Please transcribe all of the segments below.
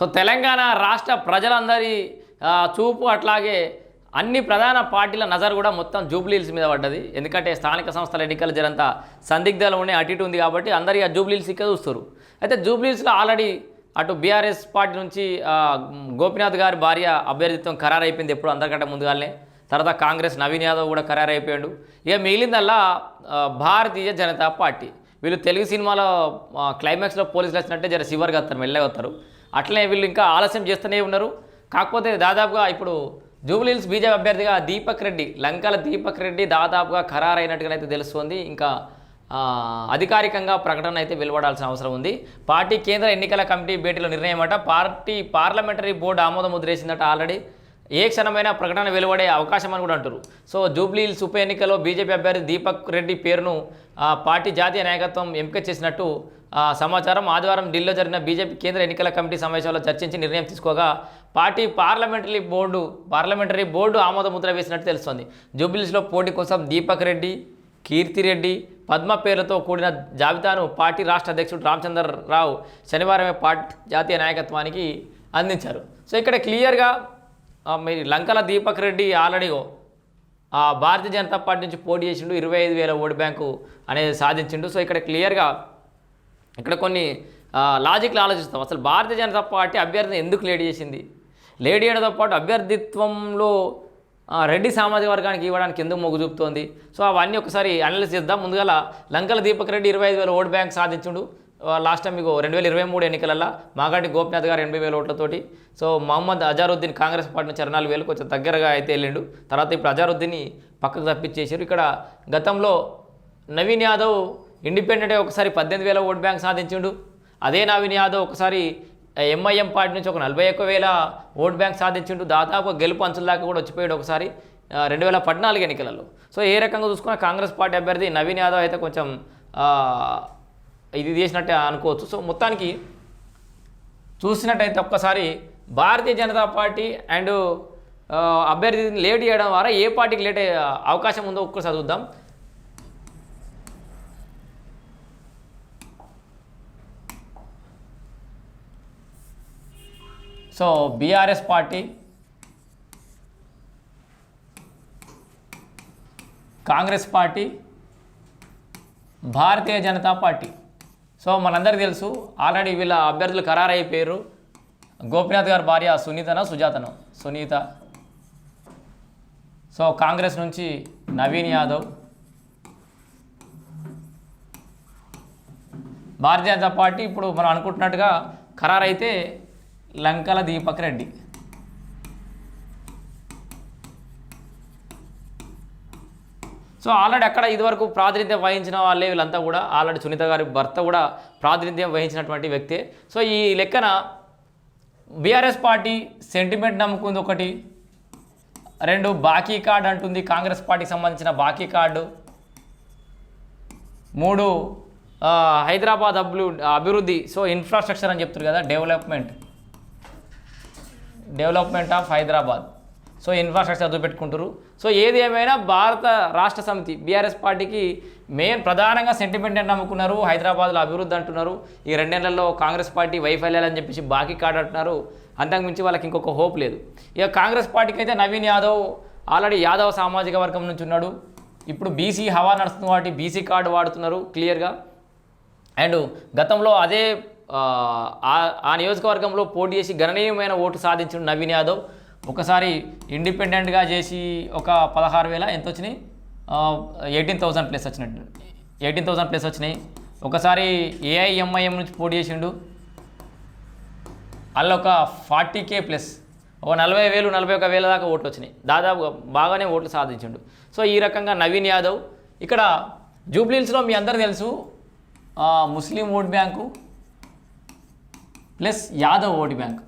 So Telangana రాష్ట్ర ప్రజలందరి చూపు అట్లాగే అన్ని ప్రధాన పార్టీల నజర్ కూడా మొత్తం జూబ్లీల్స్ మీద పడ్డది. ఎందుకంటే స్థానిక సంస్థల ఎన్నికలు జరంత సందిగ్ధాలు ఉన్నాయి అటు ఇటు ఉంది కాబట్టి అందరి ఆ జూబ్లీల్స్ ఇక్కడ చూస్తారు. అయితే జూబ్లీల్స్లో ఆల్రెడీ అటు బీఆర్ఎస్ పార్టీ నుంచి గోపినాథ్ గారి భార్య అభ్యర్థిత్వం ఖరారైపోయింది ఎప్పుడు అందరికంటే ముందుగానే. తర్వాత కాంగ్రెస్ నవీన్ యాదవ్ కూడా ఖరారైపోయాడు. ఇక మిగిలిందల్లా భారతీయ జనతా పార్టీ. వీళ్ళు తెలుగు సినిమాలో క్లైమాక్స్లో పోలీసులు వచ్చినట్టే జర శివర్గా వస్తారు మెల్లగా వస్తారు. అట్లనే వీళ్ళు ఇంకా ఆలస్యం చేస్తూనే ఉన్నారు. కాకపోతే దాదాపుగా ఇప్పుడు జూబ్లీహిల్స్ బీజేపీ అభ్యర్థిగా దీపక్ రెడ్డి లంకల దీపక్ రెడ్డి దాదాపుగా ఖరారైనట్టుగానైతే తెలుస్తోంది. ఇంకా అధికారికంగా ప్రకటన అయితే వెలువడాల్సిన అవసరం ఉంది. పార్టీ కేంద్ర ఎన్నికల కమిటీ భేటీలో నిర్ణయం అట పార్టీ పార్లమెంటరీ బోర్డు ఆమోదం ముద్రేసిందట ఆల్రెడీ. ఏ క్షణమైనా ప్రకటన వెలువడే అవకాశం అని కూడా అంటారు సో జూబ్లీహిల్స్ ఉప ఎన్నికలో బీజేపీ అభ్యర్థి దీపక్ రెడ్డి పేరును పార్టీ జాతీయ నాయకత్వం ఎంపిక చేసినట్టు సమాచారం ఆదివారం ఢిల్లీలో జరిగిన బీజేపీ కేంద్ర ఎన్నికల కమిటీ సమావేశంలో చర్చించి నిర్ణయం తీసుకోగా party parliamentary board parliamentary board ఆమోద ముద్ర వేసినట్టు తెలుస్తోంది. జూబిలీస్లో పోటీ కోసం దీపక్ రెడ్డి కీర్తిరెడ్డి పద్మ పేర్లతో కూడిన జాబితాను పార్టీ రాష్ట్ర అధ్యక్షుడు రామచంద్రరావు శనివారమే పార్టీ జాతీయ నాయకత్వానికి అందించారు. సో ఇక్కడ క్లియర్గా మీరు లంకల దీపక్ రెడ్డి ఆల్రెడీ భారతీయ జనతా పార్టీ నుంచి పోటీ చేసిండు ఇరవై ఐదు వేల ఓటు బ్యాంకు అనేది సాధించిండు. సో ఇక్కడ క్లియర్గా ఇక్కడ కొన్ని లాజిక్లు ఆలోచిస్తాం. అసలు భారతీయ జనతా పార్టీ అభ్యర్థిని ఎందుకు లేడీ చేసింది? లేడీ చేయడంతో పాటు అభ్యర్థిత్వంలో రెడ్డి సామాజిక వర్గానికి ఇవ్వడానికి ఎందుకు మొగ్గు చూపుతోంది? సో అవన్నీ ఒకసారి అనలిస్ చేద్దాం. ముందుగా లంకల దీపక్ రెడ్డి ఇరవై ఐదు వేల ఓట్ బ్యాంక్ సాధించుడు. లాస్ట్ టైం మీకు రెండు వేల ఇరవై మూడు ఎన్నికలలో మాగాటి గోపినాథ్ గారు ఎనభై వేల ఓట్లతోటి. సో మహమ్మద్ అజారుద్దీన్ కాంగ్రెస్ పార్టీ నుంచి అరవై వేలు కొంచెం దగ్గరగా అయితే వెళ్ళిండు. తర్వాత ఇప్పుడు అజారుద్దీన్ని పక్కకు తప్పించేసారు ఇక్కడ గతంలో నవీన్ యాదవ్ ఇండిపెండెంట్ ఒకసారి పద్దెనిమిది వేల ఓట్ బ్యాంక్ సాధించిండు. అదే నవీన్ యాదవ్ ఒకసారి ఎంఐఎం పార్టీ నుంచి ఒక నలభై ఒక్క వేల ఓట్ బ్యాంక్ సాధించిండు. దాదాపు గెలుపు అంచుల దాకా కూడా వచ్చిపోయాడు ఒకసారి రెండు వేల పద్నాలుగు ఎన్నికలలో. సో ఏ రకంగా చూసుకున్నా కాంగ్రెస్ పార్టీ అభ్యర్థి నవీన్ యాదవ్ అయితే కొంచెం ఇది చేసినట్టే అనుకోవచ్చు. సో మొత్తానికి చూసినట్టయితే ఒక్కసారి భారతీయ జనతా పార్టీ అండ్ అభ్యర్థిని లేట్ చేయడం ద్వారా ఏ పార్టీకి లేట్ అవకాశం ఉందో ఒక్కసారి చూద్దాం. So BRS party Congress party Bharatiya Janata party so మనందరికీ తెలుసు ఆల్రెడీ వీళ్ళ అభ్యర్థులు ఖరారైపోయారు. గోపినాథ్ గారి భార్య సునీతన సుజాతను? సునీత. సో కాంగ్రెస్ నుంచి నవీన్ యాదవ్. భారతీయ జనతా పార్టీ ఇప్పుడు మనం అనుకుంటున్నట్టుగా ఖరారైతే లంకల దీపక్ రెడ్డి. సో ఆల్రెడీ అక్కడ ఇదివరకు ప్రాతినిధ్యం వహించిన వాళ్ళే వీళ్ళంతా కూడా ఆల్రెడీ సునీత గారి భర్త కూడా ప్రాతినిధ్యం వహించినటువంటి వ్యక్తే. సో ఈ లెక్కన బీఆర్ఎస్ పార్టీ సెంటిమెంట్ నమ్ముకుంది ఒకటి రెండు బాకీ కార్డు అంటుంది కాంగ్రెస్ పార్టీకి సంబంధించిన బాకీ కార్డు మూడు హైదరాబాద్ అభివృద్ధి సో ఇన్ఫ్రాస్ట్రక్చర్ అని చెప్తారు కదా development development of Hyderabad. So infrastructure చూపెట్టుకుంటారు so ఏది ఏమైనా భారత రాష్ట్ర సమితి బీఆర్ఎస్ పార్టీకి మెయిన్ ప్రధానంగా సెంటిమెంట్ అని నమ్ముకున్నారు హైదరాబాద్లో అభివృద్ధి అంటున్నారు. ఈ రెండేళ్ళలో కాంగ్రెస్ పార్టీ వైఫల్యాలని చెప్పేసి బాకీ కార్డు అంటున్నారు అంతకుమించి వాళ్ళకి ఇంకొక హోప్ లేదు. ఇక కాంగ్రెస్ పార్టీకి అయితే నవీన్ యాదవ్ ఆల్రెడీ యాదవ్ సామాజిక వర్గం నుంచి ఉన్నాడు. ఇప్పుడు బీసీ హవా నడుస్తుంది కాబట్టి బీసీ కార్డు వాడుతున్నారు క్లియర్గా అండ్ గతంలో అదే ఆ, ఆ- నియోజకవర్గంలో పోటీ చేసి గణనీయమైన ఓటు సాధించిన నవీన్ యాదవ్ ఒకసారి ఇండిపెండెంట్గా చేసి ఒక పదహారు వేల ఎంత వచ్చినాయి? ఎయిటీన్ థౌసండ్ ప్లస్ వచ్చినట్టు. ఎయిటీన్ థౌసండ్ ప్లస్ వచ్చినాయి. ఒకసారి ఏఐఎంఐఎం నుంచి పోటీ చేసిండు. అందులో ఒక ఫార్టీ కే ప్లస్. ఒక నలభై వేలు నలభై ఒక వేల దాకా ఓట్లు వచ్చినాయి. దాదాపు బాగానే ఓట్లు సాధించిండు. సో ఈ రకంగా నవీన్ యాదవ్. ఇక్కడ జూబ్లీహిల్స్లో మీ అందరూ తెలుసు ముస్లిం vote bank. Plus Yadav vote bank.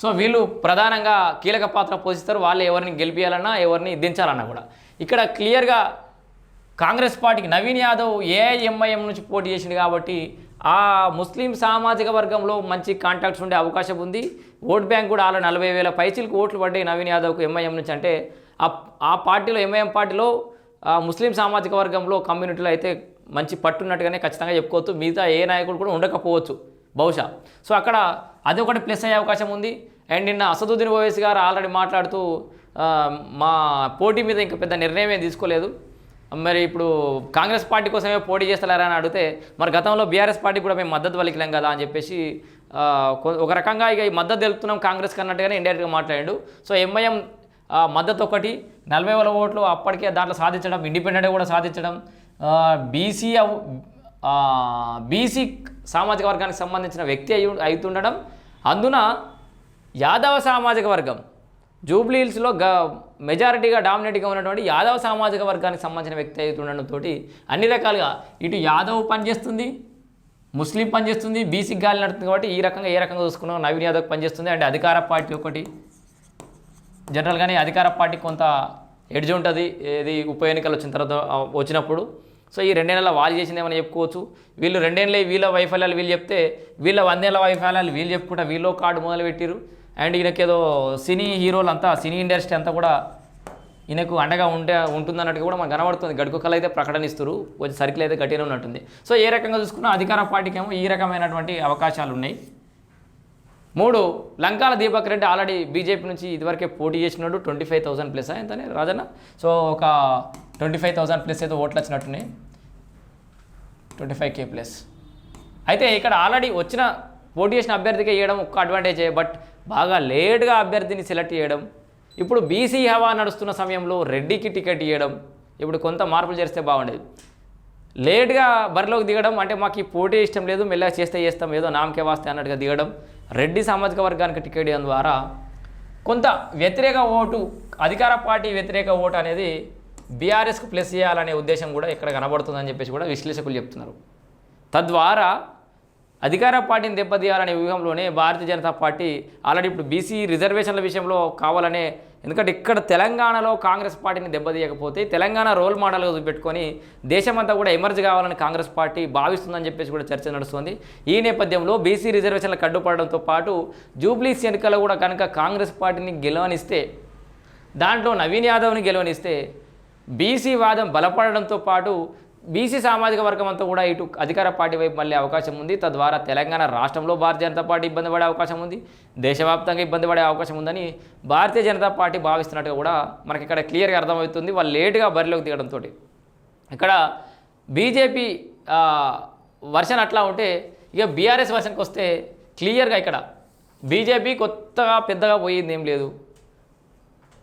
So వీళ్ళు ప్రధానంగా కీలక పాత్ర పోషిస్తారు. వాళ్ళు ఎవరిని గెలిపించాలన్నా ఎవరిని దించాలన్నా కూడా. ఇక్కడ క్లియర్గా కాంగ్రెస్ పార్టీకి నవీన్ యాదవ్ ఏఐఎంఐఎం నుంచి పోటీ చేసిండు కాబట్టి ఆ ముస్లిం సామాజిక వర్గంలో మంచి కాంటాక్ట్స్ ఉండే అవకాశం ఉంది. ఓట్ బ్యాంక్ కూడా అలా నలభై వేల పైచీలకు ఓట్లు పడ్డాయి నవీన్ యాదవ్కు ఎంఐఎం నుంచి. అంటే ఆ ఆ పార్టీలో ఎంఐఎం పార్టీలో ముస్లిం సామాజిక వర్గంలో కమ్యూనిటీలో అయితే మంచి పట్టున్నట్టుగానే ఖచ్చితంగా చెప్పుకోవచ్చు. మిగతా ఏ నాయకుడు కూడా ఉండకపోవచ్చు. బహుశా. సో అక్కడ అది ఒకటి ప్లస్ అయ్యే అవకాశం ఉంది. అండ్ నిన్న అసదుద్దీన్ ఓవైసీ గారు ఆల్రెడీ మాట్లాడుతూ మా పోటీ మీద ఇంకా పెద్ద నిర్ణయం ఏం తీసుకోలేదు. మరి ఇప్పుడు కాంగ్రెస్ పార్టీ కోసమే పోటీ చేస్తలేరా అని అడిగితే మరి గతంలో బీఆర్ఎస్ పార్టీ కూడా మేము మద్దతు పలికినాం కదా అని చెప్పేసి ఒక రకంగా ఇక ఈ మద్దతు తెలుపుతున్నాం కాంగ్రెస్ కన్నట్టుగానే ఇండైరెక్ట్గా మాట్లాడాడు. సో ఎంఐఎం మద్దతు ఒకటి నలభై వేల ఓట్లు అప్పటికే దాంట్లో సాధించడం ఇండిపెండెంట్ కూడా సాధించడం బీసీ బీసీ సామాజిక వర్గానికి సంబంధించిన వ్యక్తి అయి అవుతుండడం అందున యాదవ సామాజిక వర్గం జూబ్లీహిల్స్లో గ మెజారిటీగా డామినేట్గా ఉన్నటువంటి యాదవ సామాజిక వర్గానికి సంబంధించిన వ్యక్తి అవుతుండడంతో అన్ని రకాలుగా ఇటు యాదవ్ పనిచేస్తుంది ముస్లిం పనిచేస్తుంది బీసీ గాలి నడుతుంది కాబట్టి ఈ రకంగా ఏ రకంగా చూసుకున్నాం నవీన్ యాదవ్ పనిచేస్తుంది. అండ్ అధికార పార్టీ ఒకటి. జనరల్గానే అధికార పార్టీ కొంత ఎడ్జ్ ఉంటుంది. ఏది ఉప ఎన్నికలు వచ్చిన తర్వాత వచ్చినప్పుడు సో ఈ రెండేళ్ళ వాళ్ళు చేసిందేమని చెప్పుకోవచ్చు? వీళ్ళు రెండేళ్ళే వీళ్ళ వైఫల్యాలు వీళ్ళు చెప్తే వీళ్ళ వందేళ్ళ వైఫల్యాలు వీళ్ళు చెప్పుకుంటా వీళ్ళు కార్డు మొదలుపెట్టిరు అండ్ ఈయనకేదో సినీ హీరోలు అంతా సినీ ఇండస్ట్రీ అంతా కూడా ఈయనకు అండగా ఉంటే ఉంటుందన్నట్టు కూడా మనకు కనబడుతుంది. గడుకుకలు అయితే ప్రకటనిస్తారు కొంచెం సర్కిల్ అయితే గట్టిగానే ఉన్నట్టుంది. సో ఏ రకంగా చూసుకున్నా అధికార పార్టీకి ఏమో ఈ రకమైనటువంటి అవకాశాలు ఉన్నాయి. మూడు లంకాల దీపక్ రెడ్డి ఆల్రెడీ బీజేపీ నుంచి ఇదివరకే పోటీ చేసినాడు ట్వంటీ ఫైవ్ థౌసండ్ ప్లస్ ఎంతనే? రాజన్న? సో ఒక ట్వంటీ ఫైవ్ థౌసండ్ ప్లస్ ఏదో ఓట్లు వచ్చినట్టున్నాయి. Twenty five K plus. అయితే ఇక్కడ ఆల్రెడీ వచ్చిన పోటీ చేసిన అభ్యర్థికి ఇవ్వడం ఒక్క అడ్వాంటేజే బట్ బాగా లేట్గా అభ్యర్థిని సెలెక్ట్ చేయడం ఇప్పుడు బీసీ హవా నడుస్తున్న సమయంలో రెడ్డికి టికెట్ ఇవ్వడం. ఇప్పుడు కొంత మార్పులు చేస్తే బాగుండేది. లేట్గా బరిలోకి దిగడం అంటే మాకు ఈ పోటీ ఇష్టం లేదు మెల్లగా చేస్తే చేస్తాం ఏదో నామకే వాస్తే అన్నట్టుగా దిగడం. రెడ్డి సామాజిక వర్గానికి టికెట్ ఇవ్వడం ద్వారా కొంత వ్యతిరేక ఓటు అధికార పార్టీ వ్యతిరేక ఓటు అనేది బీఆర్ఎస్కు ప్లస్ చేయాలనే ఉద్దేశం కూడా ఇక్కడ కనబడుతుందని చెప్పేసి కూడా విశ్లేషకులు చెప్తున్నారు. తద్వారా అధికార పార్టీని దెబ్బతీయాలనే వ్యూహంలోనే భారతీయ జనతా పార్టీ ఆల్రెడీ ఇప్పుడు బీసీ రిజర్వేషన్ల విషయంలో కావాలనే ఎందుకంటే ఇక్కడ తెలంగాణలో కాంగ్రెస్ పార్టీని దెబ్బతీయకపోతే తెలంగాణ రోల్ మోడల్గా చూపెట్టుకొని దేశమంతా కూడా ఎమర్జ్ కావాలని కాంగ్రెస్ పార్టీ భావిస్తుందని చెప్పేసి కూడా చర్చ నడుస్తుంది. ఈ నేపథ్యంలో బీసీ రిజర్వేషన్లకు అడ్డుపడడంతో పాటు జూబ్లీస్ ఎన్నికల్లో కూడా కనుక కాంగ్రెస్ పార్టీని గెలవనిస్తే దాంట్లో నవీన్ యాదవ్ని గెలవనిస్తే బీసీ వాదం బలపడడంతో పాటు బీసీ సామాజిక వర్గం అంతా కూడా ఇటు అధికార పార్టీ వైపు మళ్ళీ అవకాశం ఉంది. తద్వారా తెలంగాణ రాష్ట్రంలో భారతీయ జనతా పార్టీ ఇబ్బంది పడే అవకాశం ఉంది. దేశవ్యాప్తంగా ఇబ్బంది పడే అవకాశం ఉందని భారతీయ జనతా పార్టీ భావిస్తున్నట్టుగా కూడా మనకి ఇక్కడ క్లియర్గా అర్థమవుతుంది. వాళ్ళు లేటుగా బరిలోకి దిగడంతో ఇక్కడ బీజేపీ వర్షన్ అట్లా ఉంటే ఇక బీఆర్ఎస్ వర్షన్కి వస్తే క్లియర్గా ఇక్కడ బీజేపీ కొత్తగా పెద్దగా పోయింది ఏం లేదు.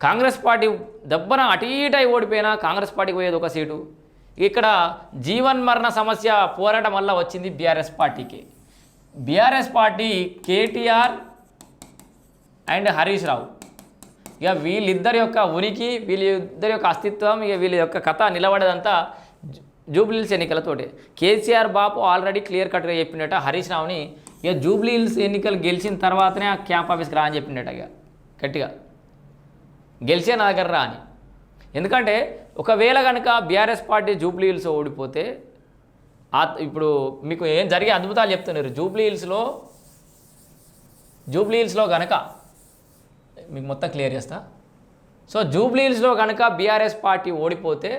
కాంగ్రెస్ పార్టీ దెబ్బన అటు ఇటై ఓడిపోయినా కాంగ్రెస్ పార్టీకి పోయేది ఒక సీటు. ఇక్కడ జీవన్ మరణ సమస్య పోరాటం వల్ల వచ్చింది బీఆర్ఎస్ పార్టీకి. BRS party KTR and Harish Rao. ఇక వీళ్ళిద్దరి యొక్క ఉనికి వీళ్ళిద్దరి యొక్క అస్తిత్వం ఇక వీళ్ళ యొక్క కథ నిలబడేదంతా జూబ్లీహిల్స్ ఎన్నికలతోటి. కేసీఆర్ బాపు ఆల్రెడీ క్లియర్ కట్గా చెప్పినట్ట హరీష్ రావుని ఇక జూబ్లీహిల్స్ ఎన్నికలు గెలిచిన తర్వాతనే ఆ క్యాంప్ ఆఫీస్కి రా అని చెప్పిండట ఇక. గట్టిగా. గెలిచే నా దగ్గర రా అని. ఎందుకంటే ఒకవేళ కనుక బీఆర్ఎస్ పార్టీ జూబ్లీ హిల్స్ ఓడిపోతే ఆ ఇప్పుడు మీకు ఏం జరిగే అద్భుతాలు చెప్తున్నారు. జూబ్లీ హిల్స్లో జూబ్లీ హిల్స్లో కనుక మీకు మొత్తం క్లియర్ చేస్తా. సో జూబ్లీ హిల్స్లో కనుక బీఆర్ఎస్ పార్టీ ఓడిపోతే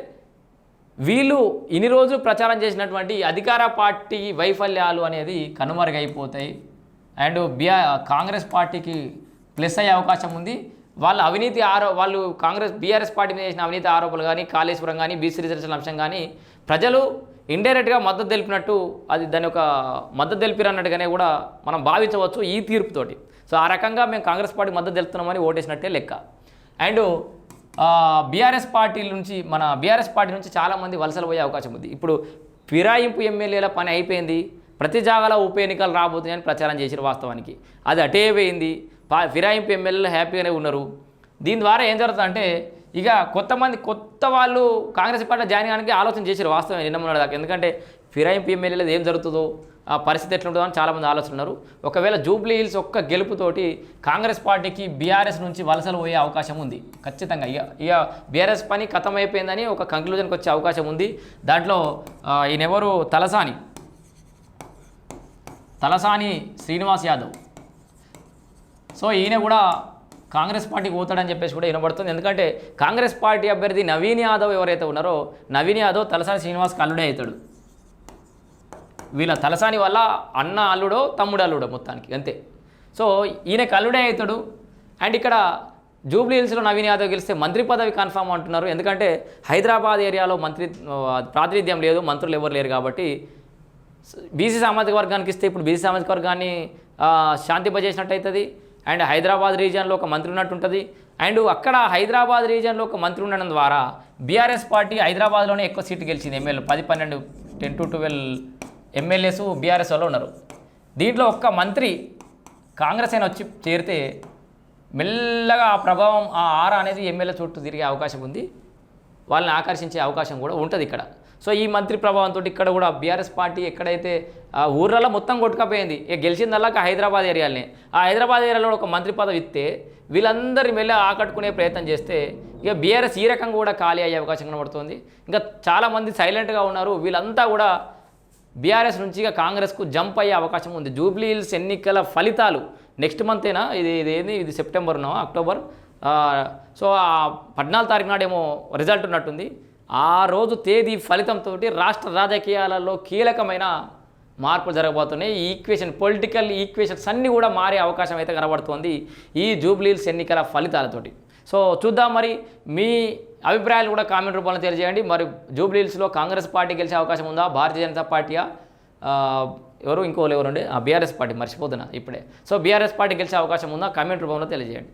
వీళ్ళు ఇన్ని రోజులు ప్రచారం చేసినటువంటి అధికార పార్టీ వైఫల్యాలు అనేది కనుమరుగైపోతాయి. అండ్ బిఆ కాంగ్రెస్ పార్టీకి ప్లస్ అయ్యే అవకాశం ఉంది. వాళ్ళ అవినీతి ఆరో వాళ్ళు కాంగ్రెస్ బీఆర్ఎస్ పార్టీ మీద చేసిన అవినీతి ఆరోపణలు కానీ కాళేశ్వరం కానీ బీసీ రిజర్వేషన్ అంశం కానీ ప్రజలు ఇండైరెక్ట్గా మద్దతు తెలిపినట్టు అది దాని ఒక మద్దతు తెలిపిరన్నట్టుగానే కూడా మనం భావించవచ్చు ఈ తీర్పుతోటి. సో ఆ రకంగా మేము కాంగ్రెస్ పార్టీ మద్దతు తెలుపుతున్నామని ఓటేసినట్టే లెక్క. అండ్ బీఆర్ఎస్ పార్టీ నుంచి మన బీఆర్ఎస్ పార్టీ నుంచి చాలామంది వలసలు పోయే అవకాశం ఉంది. ఇప్పుడు ఫిరాయింపు ఎమ్మెల్యేల పని అయిపోయింది. ప్రతి జాగాలో ఉప ఎన్నికలు రాబోతున్నాయని ప్రచారం చేసిన వాస్తవానికి. అది అటే పోయింది. ఫిరాయింపు ఎమ్మెల్యేలు హ్యాపీగానే ఉన్నారు. దీని ద్వారా ఏం జరుగుతుందంటే ఇక కొత్త మంది కొత్త వాళ్ళు కాంగ్రెస్ పార్టీ జాయిన్ కావడానికి ఆలోచన చేశారు వాస్తవం నిన్న మొన్నటి దాకా. ఎందుకంటే ఫిరాయింపు ఎమ్మెల్యేలు ఏం జరుగుతుందో ఆ పరిస్థితి ఎట్లుంటుందో అని చాలామంది ఆలోచన ఉన్నారు. ఒకవేళ జూబ్లీ హిల్స్ ఒక్క గెలుపుతోటి కాంగ్రెస్ పార్టీకి బీఆర్ఎస్ నుంచి వలసలు పోయే అవకాశం ఉంది. ఖచ్చితంగా ఇక ఇక బీఆర్ఎస్ పని ఖతం అయిపోయిందని ఒక కంక్లూజన్కి వచ్చే అవకాశం ఉంది. దాంట్లో ఈయనెవరు? తలసాని. తలసాని శ్రీనివాస్ యాదవ్. సో ఈయన కూడా కాంగ్రెస్ పార్టీకి పోతాడని చెప్పేసి కూడా వినబడుతుంది. ఎందుకంటే కాంగ్రెస్ పార్టీ అభ్యర్థి నవీన్ యాదవ్ ఎవరైతే ఉన్నారో నవీన్ యాదవ్ తలసాని శ్రీనివాస్ కల్లుడే అవుతాడు. వీళ్ళ తలసాని వల్ల అన్న అల్లుడో తమ్ముడు అల్లుడో మొత్తానికి అంతే. సో ఈయన కల్లుడే అవుతాడు. అండ్ ఇక్కడ జూబ్లీ హిల్స్లో నవీన్ యాదవ్ గెలిస్తే మంత్రి పదవి కన్ఫామ్ అంటున్నారు. ఎందుకంటే హైదరాబాద్ ఏరియాలో మంత్రి ప్రాతినిధ్యం లేదు మంత్రులు ఎవరు లేరు కాబట్టి. బీసీ సామాజిక వర్గానికి ఇస్తే ఇప్పుడు బీసీ సామాజిక వర్గాన్ని ఆ, శాంతింపజేసినట్టు అవుతుంది అండ్ హైదరాబాద్ రీజియన్లో ఒక మంత్రి ఉన్నట్టు ఉంటుంది. అండ్ అక్కడ హైదరాబాద్ రీజియన్లో ఒక మంత్రి ఉండడం ద్వారా బీఆర్ఎస్ పార్టీ హైదరాబాద్లోనే ఎక్కువ సీట్లు గెలిచింది. ఎమ్మెల్యే పది పన్నెండు ten to twelve MLAs BRS వాళ్ళు ఉన్నారు. దీంట్లో ఒక్క మంత్రి కాంగ్రెస్ అయినా వచ్చి చేరితే మెల్లగా ఆ ప్రభావం ఆ ఆర అనేది ఎమ్మెల్యే చుట్టూ తిరిగే అవకాశం ఉంది. వాళ్ళని ఆకర్షించే అవకాశం కూడా ఉంటుంది ఇక్కడ. సో ఈ మంత్రి ప్రభావంతో ఇక్కడ కూడా బీఆర్ఎస్ పార్టీ ఎక్కడైతే ఆ ఊర్లలో మొత్తం కొట్టుకపోయింది ఇక గెలిచిందల్లాక హైదరాబాద్ ఏరియాలనే. ఆ హైదరాబాద్ ఏరియాలో ఒక మంత్రి పదవి ఇస్తే వీళ్ళందరి మెల్ల ఆకట్టుకునే ప్రయత్నం చేస్తే ఇక బీఆర్ఎస్ ఈ రకంగా కూడా ఖాళీ అయ్యే అవకాశం కనబడుతుంది. ఇంకా చాలామంది సైలెంట్గా ఉన్నారు వీళ్ళంతా కూడా బీఆర్ఎస్ నుంచి ఇక కాంగ్రెస్కు జంప్ అయ్యే అవకాశం ఉంది. జూబ్లీ హిల్స్ ఎన్నికల ఫలితాలు నెక్స్ట్ మంతేనా? ఇది ఇది ఏంది? ఇది సెప్టెంబర్నో? అక్టోబర్? సో పద్నాలుగు తారీఖు నాడేమో రిజల్ట్ ఉన్నట్టుంది. ఆ రోజు తేదీ ఫలితంతో రాష్ట్ర రాజకీయాలలో కీలకమైన మార్పులు జరగబోతున్నాయి. ఈ ఈక్వేషన్ పొలిటికల్ ఈక్వేషన్స్ అన్నీ కూడా మారే అవకాశం అయితే కనబడుతోంది ఈ జూబ్లీల్స్ ఎన్నికల ఫలితాలతోటి. సో చూద్దాం మరి మీ అభిప్రాయాలు కూడా కామెంట్ రూపంలో తెలియజేయండి. మరి జూబ్లీల్స్లో కాంగ్రెస్ పార్టీ గెలిచే అవకాశం ఉందా? భారతీయ జనతా పార్టీయా? ఎవరు? ఇంకోళ్ళు ఎవరు? ఉండే బీఆర్ఎస్ పార్టీ మర్చిపోతున్నా ఇప్పుడే. సో బీఆర్ఎస్ పార్టీ గెలిచే అవకాశం ఉందా? కామెంట్ రూపంలో తెలియజేయండి.